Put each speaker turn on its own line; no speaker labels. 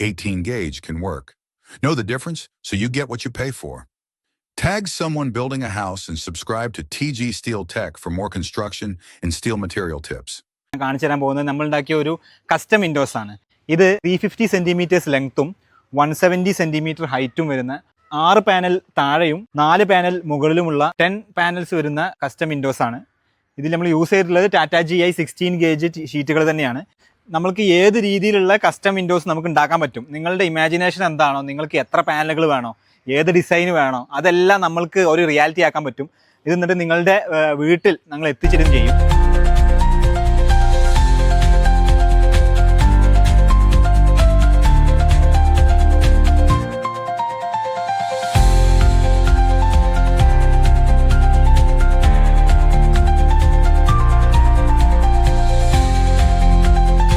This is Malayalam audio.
18 gauge can work. Know the difference so you get what you pay for. Tag someone building a house and subscribe to TG Steel Tech for more construction and steel material tips.
കാണിച്ചു തരാൻ പോകുന്നത് നമ്മളുണ്ടാക്കിയ ഒരു കസ്റ്റം വിൻഡോസ് ആണ് ഇത് ത്രീ ഫിഫ്റ്റി സെന്റിമീറ്റേഴ്സ് ലെങ്ത്തും വൺ സെവന്റി സെന്റിമീറ്റർ ഹൈറ്റും വരുന്ന ആറ് പാനൽ താഴെയും നാല് പാനൽ മുകളിലുമുള്ള ടെൻ പാനൽസ് വരുന്ന കസ്റ്റം വിൻഡോസ് ആണ് ഇതിൽ നമ്മൾ യൂസ് ചെയ്തിട്ടുള്ളത് Tata G I sixteen gauge ഷീറ്റുകൾ തന്നെയാണ് നമ്മൾക്ക് ഏത് രീതിയിലുള്ള കസ്റ്റം വിൻഡോസ് നമുക്ക് ഉണ്ടാക്കാൻ പറ്റും? നിങ്ങളുടെ ഇമാജിനേഷൻ എന്താണോ? നിങ്ങൾക്ക് എത്ര പാനലുകൾ വേണോ? ഏത് ഡിസൈൻ വേണോ? അതെല്ലാം നമ്മൾക്ക് ഒരു റിയാലിറ്റി ആക്കാൻ പറ്റും. ഇത് എന്നിട്ട് നിങ്ങളുടെ വീട്ടിൽ ഞങ്ങൾ എത്തിച്ചിരുന്നു ചെയ്യും.